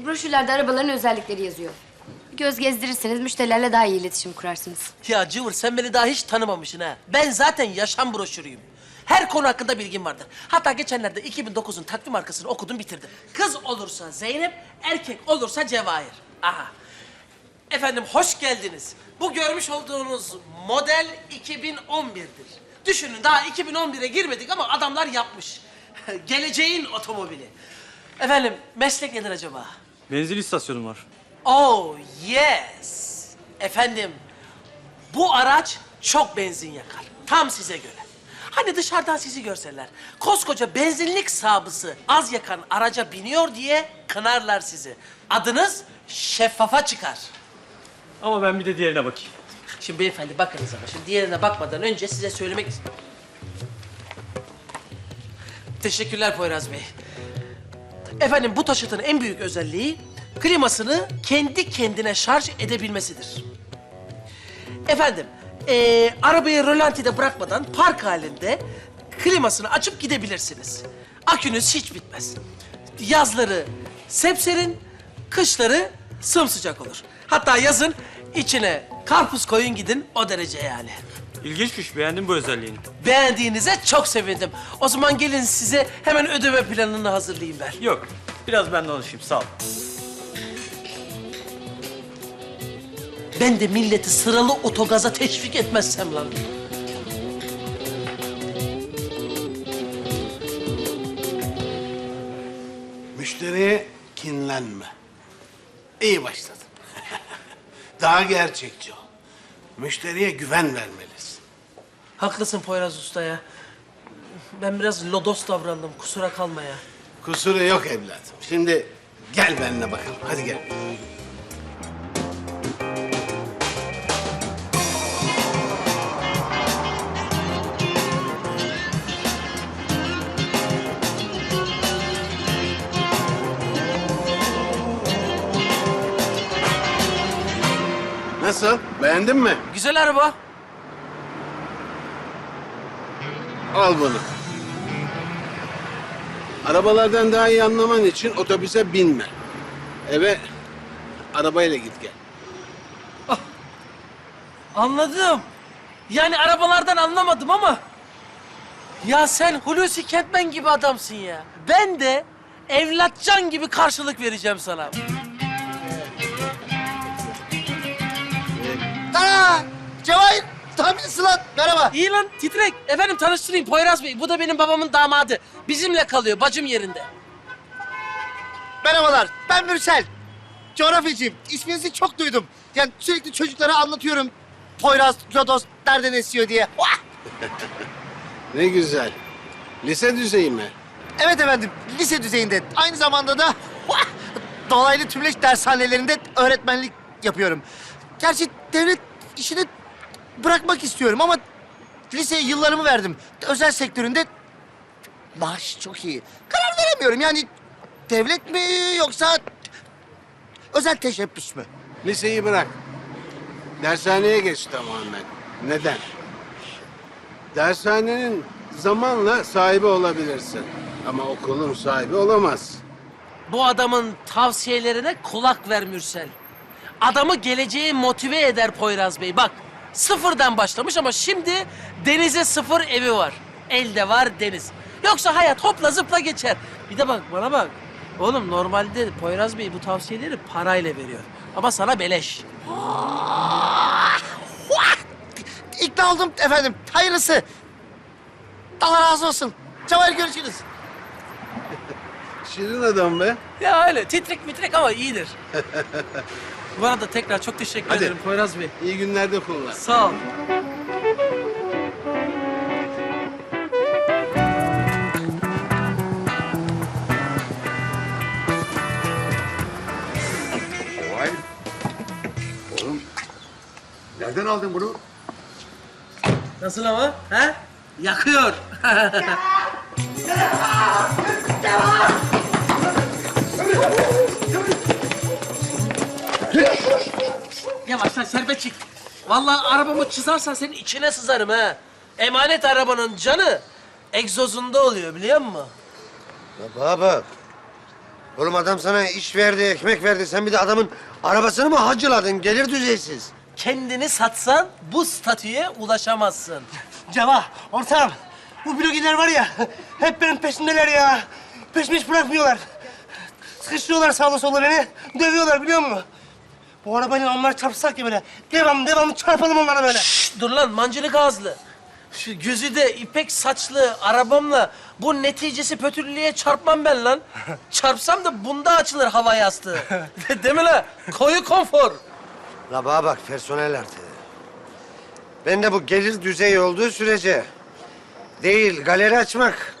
Bu broşürlerde arabaların özellikleri yazıyor. Bir göz gezdirirseniz müşterilerle daha iyi iletişim kurarsınız. Ya Cıvır sen beni daha hiç tanımamışsın ha. Ben zaten yaşam broşürüyüm. Her konu hakkında bilgim vardır. Hatta geçenlerde 2009'un takvim arkasını okudum bitirdim. Kız olursa Zeynep, erkek olursa Cevahir. Aha. Efendim hoş geldiniz. Bu görmüş olduğunuz model 2011'dir. Düşünün daha 2011'e girmedik ama adamlar yapmış. Geleceğin otomobili. Efendim meslek nedir acaba? Benzin istasyonu var. Oh yes. Efendim bu araç çok benzin yakar. Tam size göre. Hani dışarıdan sizi görseler, koskoca benzinlik sahibi az yakan araca biniyor diye kınarlar sizi. Adınız şeffafa çıkar. Ama ben bir de diğerine bakayım. Şimdi beyefendi bakınız ama şimdi diğerine bakmadan önce size söylemek istiyorum. Teşekkürler Poyraz Bey. Efendim bu taşıtın en büyük özelliği klimasını kendi kendine şarj edebilmesidir. Efendim, eee, arabayı rölantide bırakmadan park halinde klimasını açıp gidebilirsiniz. Akünüz hiç bitmez. Yazları sepserin, kışları sımsıcak olur. Hatta yazın içine karpuz koyun gidin o derece yani. İlginçmiş, beğendim bu özelliğini. Beğendiğinize çok sevindim. O zaman gelin size hemen ödeme planını hazırlayayım ben. Yok, biraz ben danışayım, sağ ol. Ben de milleti sıralı otogaza teşvik etmezsem lan. Müşteriye kinlenme. İyi başladın. Daha gerçekçi ol. Müşteriye güven vermelisin. Haklısın Poyraz Usta ya. Ben biraz lodos davrandım. Kusura kalma ya. Kusuru yok evladım. Şimdi gel benimle bakalım. Hadi gel. Nasıl? Beğendin mi? Güzel araba. Al bunu. Arabalardan daha iyi anlaman için otobüse binme. Eve arabayla git gel. Anladım. Yani arabalardan anlamadım ama... Ya sen Hulusi Kentmen gibi adamsın ya. Ben de evlatcan gibi karşılık vereceğim sana. Aa, Cevahir, tahminsin lan. Merhaba. İyi lan titrek. Efendim tanıştırayım Poyraz Bey. Bu da benim babamın damadı. Bizimle kalıyor bacım yerinde. Merhabalar, ben Mürsel. Coğrafyacıyım. İsminizi çok duydum. Yani sürekli çocuklara anlatıyorum. Poyraz, Rodos nereden esiyor diye. Vah! Ne güzel. Lise düzeyi mi? Evet efendim, lise düzeyinde. Aynı zamanda da vah! dolaylı tümleç dershanelerinde öğretmenlik yapıyorum. Gerçi devlet işini bırakmak istiyorum ama liseye yıllarımı verdim. Özel sektöründe maaş çok iyi. Karar veremiyorum yani devlet mi yoksa özel teşebbüs mü? Liseyi bırak. Dershaneye geç tamamen. Neden? Dershanenin zamanla sahibi olabilirsin. Ama okulun sahibi olamaz. Bu adamın tavsiyelerine kulak ver Mürsel. Adamı geleceğe motive eder Poyraz Bey. Bak sıfırdan başlamış ama şimdi denize sıfır evi var. Elde var deniz. Yoksa hayat hopla zıpla geçer. Bir de bak bana bak. Oğlum normalde Poyraz Bey bu tavsiyeleri parayla veriyor. Ama sana beleş. İkna oldum efendim. Hayırlısı. Allah razı olsun. Cevahir görüşürüz. Şirin adam be. Ya öyle titrek mitrek ama iyidir. bu arada tekrar çok teşekkür Hadi. ederim Poyraz Bey. İyi günlerde kullan. Sağ ol. Vay. Oğlum, nereden aldın bunu? Nasıl ama? Ha? Yakıyor. Serbest çık. Vallahi arabamı çizersen senin içine sızarım ha. Emanet arabanın canı egzozunda oluyor biliyor musun? Baba bak. Oğlum adam sana iş verdi, ekmek verdi. Sen bir de adamın arabasını mı hacıladın? Gelir düzeysiz. Kendini satsan bu statüye ulaşamazsın. Ceva, ortağım. Bu blogiler var ya, hep benim peşimdeler ya. Peşmiş bırakmıyorlar. Sıkıştırıyorlar sağla sola beni, dövüyorlar biliyor musun? Bu arabayla onlar çarpsak ya böyle. Devam, devam çarpalım onlara böyle. Şşt, dur lan mancınık ağızlı. Şu gözü de ipek saçlı arabamla bu neticesi pötürlüğe çarpmam ben lan. Çarpsam da bunda açılır hava yastığı. Değil mi lan? Koyu konfor. La bana bak personel artığı. Ben de bu gelir düzeyi olduğu sürece değil galeri açmak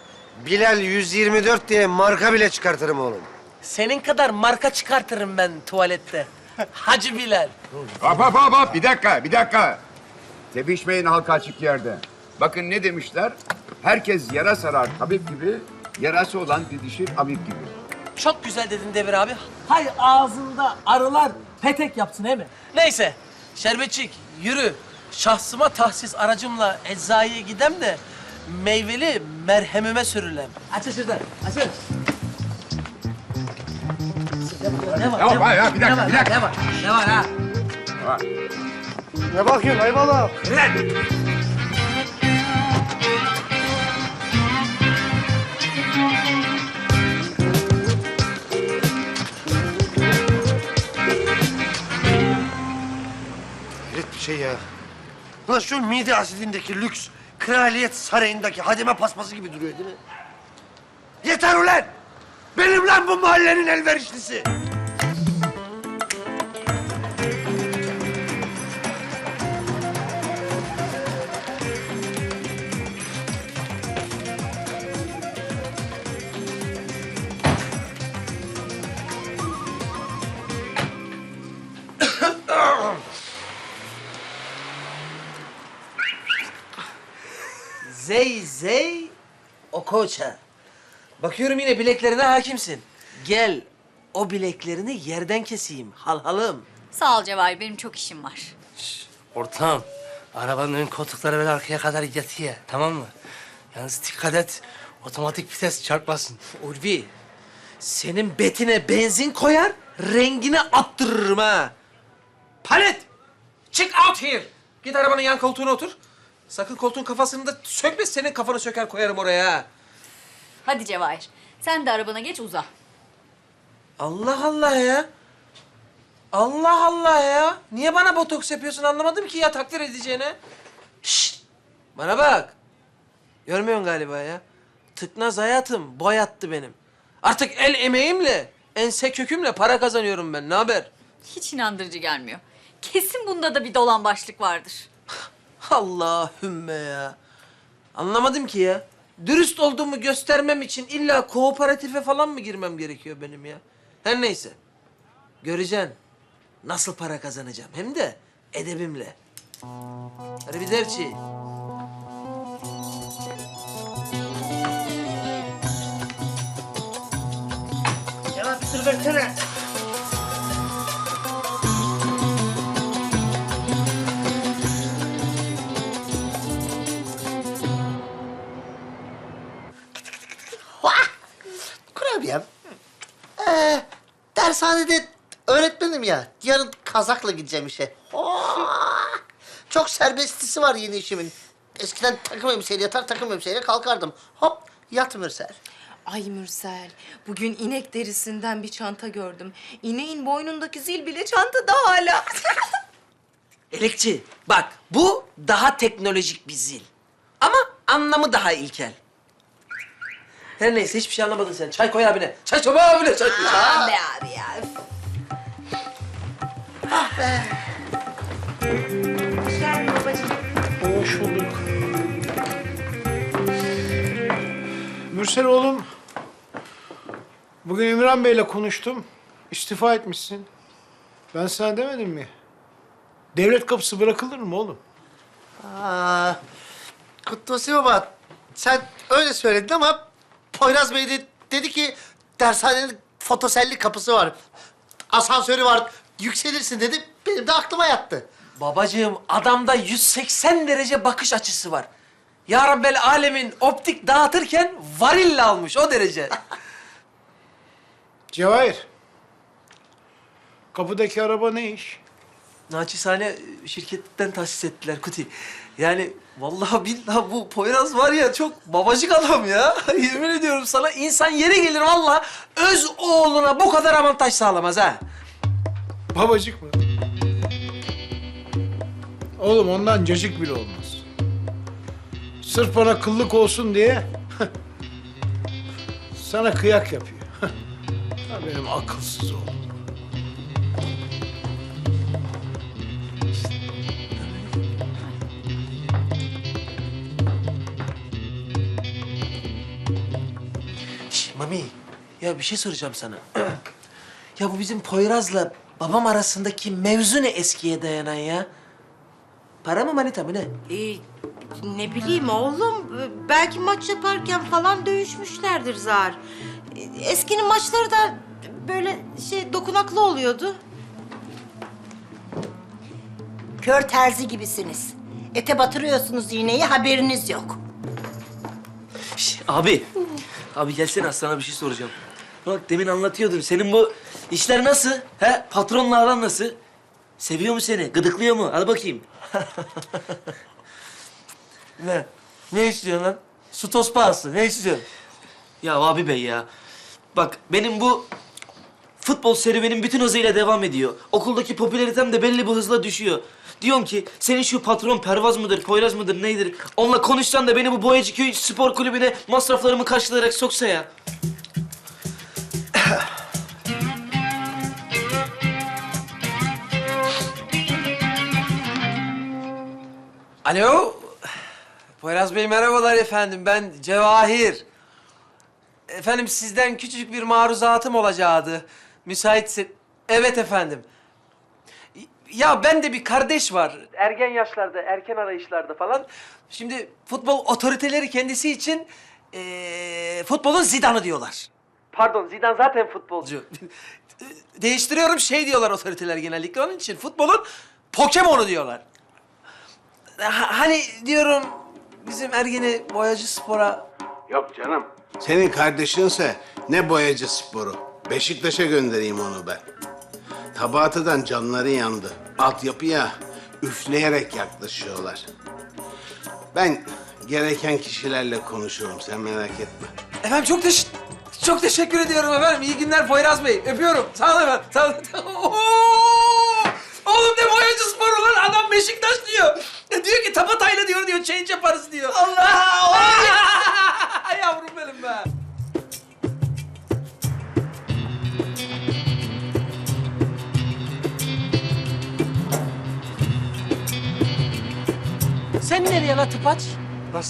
Bilal 124 diye marka bile çıkartırım oğlum. Senin kadar marka çıkartırım ben tuvalette. Hacı Bilal. Hop hop hop hop bir dakika bir dakika. Tepişmeyin halka açık yerde. Bakın ne demişler? Herkes yara sarar tabip gibi, yarası olan didişir amip gibi. Çok güzel dedin Devir abi. Hay ağzında arılar petek yapsın he mi? Neyse. Şerbetçik yürü. Şahsıma tahsis aracımla eczayeye gidem de meyveli merhemime sürülem. Açın şuradan. Açın. Ne var? Ya, Ne var? ya, bir dakika, Ne var? bir dakika. Ne var? Ne var ha? Ne bakıyorsun eyvallah. Hayret bir şey ya. Ulan şu mide asidindeki lüks kraliyet sarayındaki hademe paspası gibi duruyor değil mi? Yeter ulan! Benim lan bu mahallenin elverişlisi. Zey Okocha. Bakıyorum yine bileklerine hakimsin. Gel o bileklerini yerden keseyim halhalım. Sağ ol Cevahir, benim çok işim var. Ortağım, arabanın ön koltukları böyle arkaya kadar yatıyor, tamam mı? Yalnız dikkat et, otomatik vites çarpmasın. Ulvi, senin betine benzin koyar, rengini attırırım ha. Palet! Çık out here! Git arabanın yan koltuğuna otur. Sakın koltuğun kafasını da sökme, senin kafanı söker koyarım oraya ha. Hadi Cevahir, sen de arabana geç uza. Allah Allah ya. Allah Allah ya. Niye bana botoks yapıyorsun anlamadım ki ya takdir edeceğine. Şşt! Bana bak. Görmüyorsun galiba ya. Tıknaz hayatım boyattı benim. Artık el emeğimle, ense kökümle para kazanıyorum ben. Ne haber? Hiç inandırıcı gelmiyor. Kesin bunda da bir dolan başlık vardır. Allahümme ya. Anlamadım ki ya. Dürüst olduğumu göstermem için illa kooperatife falan mı girmem gerekiyor benim ya? Her neyse. Göreceksin. Nasıl para kazanacağım. Hem de edebimle. Ya bir sır versene. Dershanede öğretmenim ya. Yarın kazakla gideceğim işe. Çok serbestisi var yeni işimin. Eskiden takım elbiseyle yatar, takım elbiseyle kalkardım. Hop, yat Mürsel. Ay Mürsel, bugün inek derisinden bir çanta gördüm. İneğin boynundaki zil bile çantada hala. Elekçi, bak bu daha teknolojik bir zil. Ama anlamı daha ilkel. Her neyse hiçbir şey anlamadın sen. Çay koy abine. Çay koy abine. Çay koy. Aman be abi ya. Hoş bulduk. Mürsel oğlum, bugün İmran Bey'le konuştum. İstifa etmişsin. Ben sana demedim mi? Devlet kapısı bırakılır mı oğlum? Aa, Kutlusi Baba, sen öyle söyledin ama Poyraz Bey de dedi ki dershanenin fotoselli kapısı var. Asansörü var, yükselirsin dedi. Benim de aklıma yattı. Babacığım adamda 180 derece bakış açısı var. Ya Rabbel alemin optik dağıtırken varille almış o derece. Cevahir. Kapıdaki araba ne iş? Naçizane şirketten tahsis ettiler Kuti. Yani vallahi billahi bu Poyraz var ya çok babacık adam ya. Yemin ediyorum sana insan yeri gelir vallahi öz oğluna bu kadar avantaj sağlamaz ha. Babacık mı? Oğlum ondan cacık bile olmaz. Sırf bana kıllık olsun diye sana kıyak yapıyor. Benim akılsız oğlum. Mami ya bir şey soracağım sana. ya bu bizim Poyraz'la babam arasındaki mevzu ne eskiye dayanan ya? Para mı manita mı ne? Ee, ne bileyim oğlum. Belki maç yaparken falan dövüşmüşlerdir zar. Eskinin maçları da böyle şey dokunaklı oluyordu. Kör terzi gibisiniz. Ete batırıyorsunuz iğneyi haberiniz yok. Şş, abi. Abi gelsene sana bir şey soracağım. Bak demin anlatıyordun. Senin bu işler nasıl? He? Patronla aran nasıl? Seviyor mu seni? Gıdıklıyor mu? Al bakayım. Ne? Ne istiyorsun lan? Su toz pahası. Ne istiyorsun? Ya abi bey ya. Bak benim bu futbol serüvenim bütün hızıyla devam ediyor. Okuldaki popülaritem de belli bir hızla düşüyor. Diyorum ki senin şu patron Pervaz mıdır, Poyraz mıdır, neydir? Onunla konuşsan da beni bu Boyacıköy spor kulübüne masraflarımı karşılayarak soksa ya. Alo. Poyraz Bey merhabalar efendim. Ben Cevahir. Efendim sizden küçücük bir maruzatım olacaktı. Müsaitse... Evet efendim. Ya ben de bir kardeş var. Ergen yaşlarda, erken arayışlarda falan. Şimdi futbol otoriteleri kendisi için eee, futbolun Zidane'ı diyorlar. Pardon, Zidane zaten futbolcu. Değiştiriyorum şey diyorlar otoriteler genellikle onun için. Futbolun Pokemon'u diyorlar. Ha- hani diyorum bizim ergeni boyacı spora... Yok canım. Senin kardeşinse ne boyacı sporu. Beşiktaş'a göndereyim onu ben. Tabatıdan canları yandı. Altyapıya üfleyerek yaklaşıyorlar. Ben gereken kişilerle konuşurum sen merak etme. Efendim çok teş çok teşekkür ediyorum efendim. İyi günler Poyraz Bey. Öpüyorum. Sağ olun efendim. Sağ olun.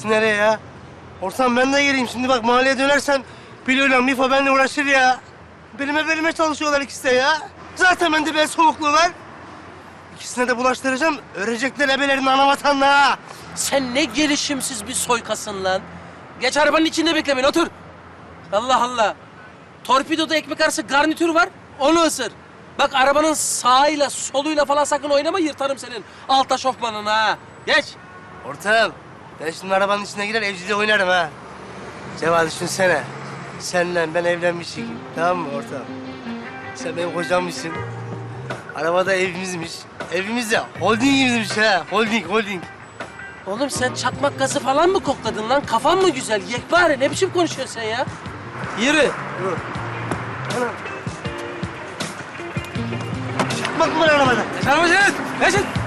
Nasıl nereye ya? Ortam ben de geleyim. Şimdi bak mahalleye dönersen biliyorum Mifa benimle uğraşır ya. Belime belime çalışıyorlar ikisi de ya. Zaten bende bel soğukluğu var. İkisine de bulaştıracağım. Örecekler ebelerini ana vatanına. Sen ne gelişimsiz bir soykasın lan. Geç arabanın içinde bekle beni, otur. Allah Allah. Torpidoda ekmek arası garnitür var, onu ısır. Bak arabanın sağıyla soluyla falan sakın oynama, yırtarım senin alta şofmanını ha. Geç. Ortam, ben şimdi arabanın içine girer evciliği oynarım ha. Ceval düşünsene. Senle ben evlenmişik. Tamam mı ortam? Sen benim kocammışsın. Arabada evimizmiş. Evimiz de holdingimizmiş ha. Holding, holding. Oğlum sen çakmak gazı falan mı kokladın lan? Kafan mı güzel? Yekpare ne biçim konuşuyorsun sen ya? Yürü. Bak mı var arabada? Efendim hocam, Mesut.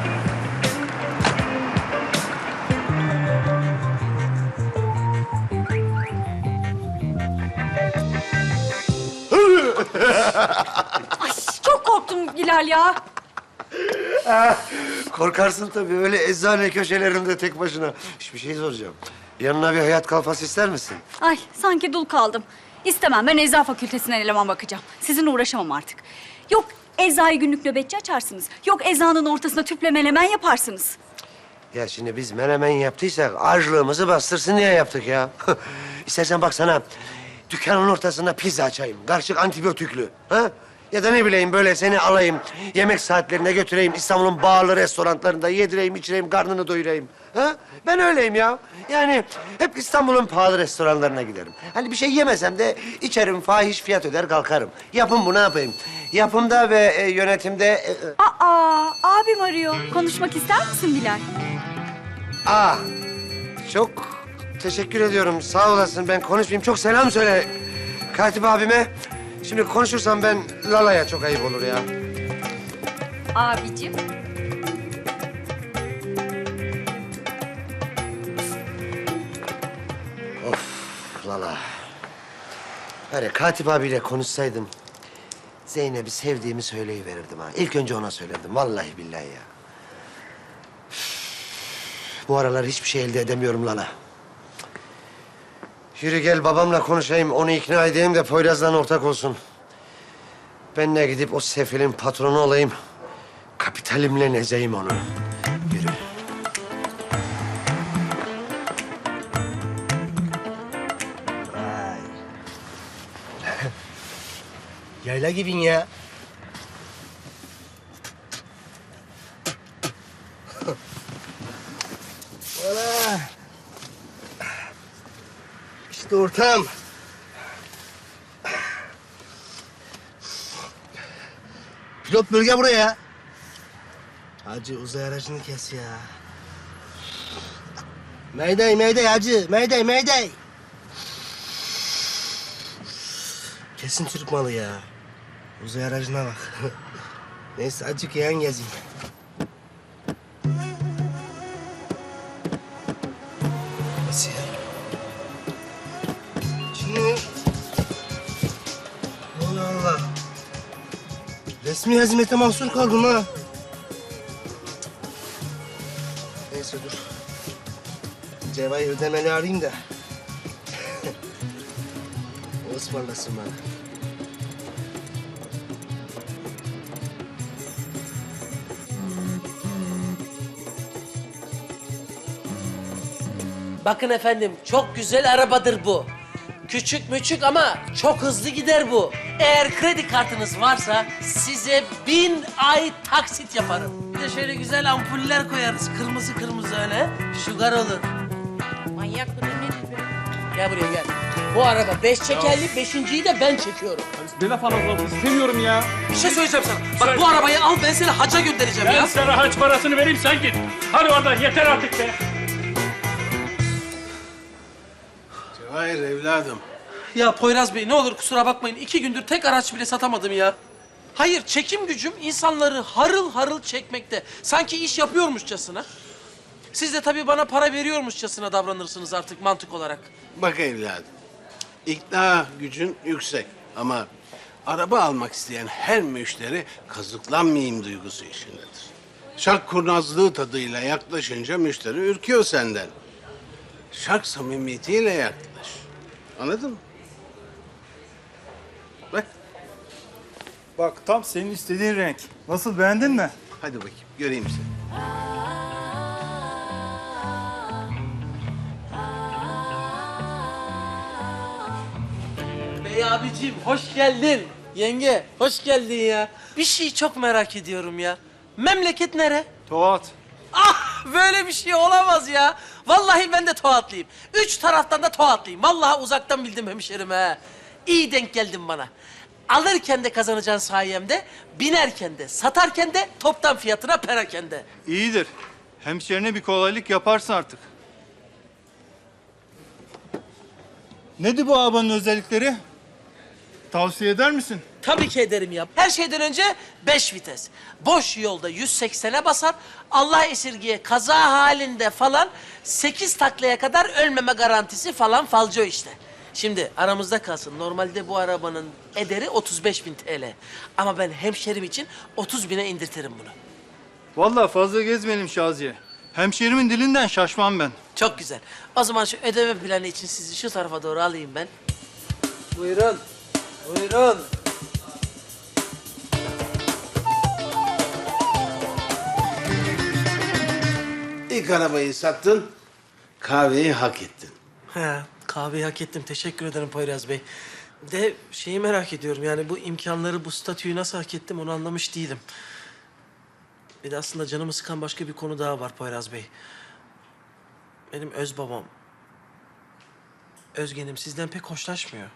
Ay çok korktum Bilal ya. Korkarsın tabii öyle eczane köşelerinde tek başına. Hiçbir şey soracağım. Yanına bir hayat kalfası ister misin? Ay sanki dul kaldım. İstemem ben ecza fakültesinden eleman bakacağım. Sizinle uğraşamam artık. Yok eczayı günlük nöbetçi açarsınız. Yok eczanın ortasına tüple menemen yaparsınız. Ya şimdi biz menemen yaptıysak açlığımızı bastırsın diye yaptık ya. İstersen bak sana dükkanın ortasında pizza açayım. Karışık antibiyotiklü. Ha? Ya da ne bileyim böyle seni alayım, yemek saatlerine götüreyim, İstanbul'un bağlı restoranlarında yedireyim, içireyim, karnını doyurayım. Ha? Ben öyleyim ya. Yani hep İstanbul'un pahalı restoranlarına giderim. Hani bir şey yemesem de içerim, fahiş fiyat öder kalkarım. Yapım bu ne yapayım? Yapımda ve e, yönetimde... e, e, Aa, abim arıyor. Konuşmak ister misin Bilal? Aa, çok teşekkür ediyorum. Sağ olasın. Ben konuşmayayım. Çok selam söyle Katip abime. Şimdi konuşursam ben Lala'ya çok ayıp olur ya. Abicim. Lala. Hani Katip abiyle konuşsaydım... Zeynep'i sevdiğimi söyleyiverirdim ha. İlk önce ona söylerdim. Vallahi billahi ya. Bu aralar hiçbir şey elde edemiyorum Lala. Yürü gel babamla konuşayım. Onu ikna edeyim de Poyraz'dan ortak olsun. Ben de gidip o sefilin patronu olayım. Kapitalimle nezeyim onu. Yürü. Yayla gibin ya. İşte ortam. Pilot bölge buraya. Hacı uzay aracını kes ya. Mayday, mayday hacı. Mayday, mayday. Kesin Türk malı ya. Uzay aracına bak. Neyse azıcık yan gezeyim. Resmi hizmete mahsur kaldım ha. Neyse dur. Cevahir ödemeli arayayım da. o ısmarlasın bana. Bakın efendim çok güzel arabadır bu. Küçük müçük ama çok hızlı gider bu. Eğer kredi kartınız varsa size bin ay taksit yaparım. Bir de şöyle güzel ampuller koyarız. Kırmızı kırmızı öyle. Şugar olur. Manyak nedir be? Gel buraya gel. Bu araba beş çekerli, beşinciyi de ben çekiyorum. Ne laf anlatmak istemiyorum ya. Bir şey söyleyeceğim sana. Bak bu arabayı al ben seni haca göndereceğim ya. sana haç parasını vereyim sen git. Hadi oradan yeter artık be. Cevahir evladım. Ya Poyraz Bey ne olur kusura bakmayın. iki gündür tek araç bile satamadım ya. Hayır çekim gücüm insanları harıl harıl çekmekte. Sanki iş yapıyormuşçasına. Siz de tabii bana para veriyormuşçasına davranırsınız artık mantık olarak. Bak evladım. İkna gücün yüksek ama araba almak isteyen her müşteri kazıklanmayayım duygusu içindedir. Şark kurnazlığı tadıyla yaklaşınca müşteri ürküyor senden. Şark samimiyetiyle yaklaş. Anladın mı? Bak Bak tam senin istediğin renk. Nasıl beğendin mi? hadi bakayım göreyim seni. Bey abicim hoş geldin. Yenge hoş geldin ya. Bir şey çok merak ediyorum ya. Memleket nere? Toat. Ah böyle bir şey olamaz ya. Vallahi ben de Toatlıyım. Üç taraftan da Toatlıyım. Vallahi uzaktan bildim hemşerim ha. İyi denk geldin bana. Alırken de kazanacaksın sayemde, binerken de, satarken de, toptan fiyatına perakende. İyidir. Hemşerine bir kolaylık yaparsın artık. Nedir bu arabanın özellikleri? Tavsiye eder misin? Tabii ki ederim ya. Her şeyden önce beş vites. Boş yolda 180'e basar. Allah esirgiye kaza halinde falan sekiz taklaya kadar ölmeme garantisi falan falco işte. Şimdi aramızda kalsın. Normalde bu arabanın ederi 35 bin TL. Ama ben hemşerim için 30 bine indirtirim bunu. Vallahi fazla gezmeyelim Şaziye. Hemşerimin dilinden şaşmam ben. Çok güzel. O zaman şu ödeme planı için sizi şu tarafa doğru alayım ben. Buyurun. Buyurun. İlk arabayı sattın, kahveyi hak ettin. He, kahveyi hak ettim. Teşekkür ederim Poyraz Bey. De şeyi merak ediyorum yani bu imkanları, bu statüyü nasıl hak ettim onu anlamış değilim. Bir de aslında canımı sıkan başka bir konu daha var Poyraz Bey. Benim öz babam, Özgen'im sizden pek hoşlaşmıyor.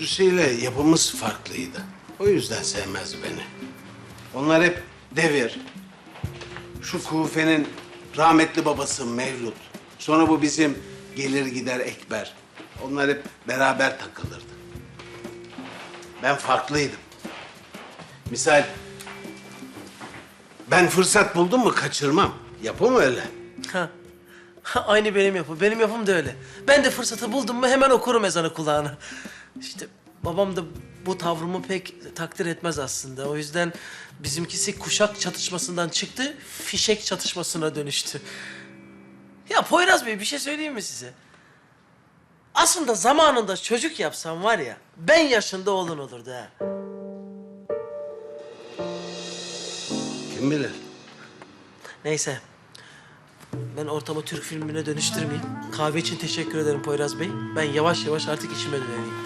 İle yapımız farklıydı. O yüzden sevmez beni. Onlar hep devir. Şu Kufe'nin rahmetli babası Mevlüt. Sonra bu bizim gelir gider Ekber. Onlar hep beraber takılırdı. Ben farklıydım. Misal ben fırsat buldum mu kaçırmam. Yapım öyle. Ha. Aynı benim yapım. Benim yapım da öyle. Ben de fırsatı buldum mu hemen okurum ezanı kulağına. İşte babam da bu tavrımı pek takdir etmez aslında. O yüzden bizimkisi kuşak çatışmasından çıktı, fişek çatışmasına dönüştü. Ya Poyraz Bey bir şey söyleyeyim mi size? Aslında zamanında çocuk yapsam var ya, ben yaşında oğlun olurdu ha. Kim bilir? Neyse. Ben ortamı Türk filmine dönüştürmeyeyim. Kahve için teşekkür ederim Poyraz Bey. Ben yavaş yavaş artık işime döneyim.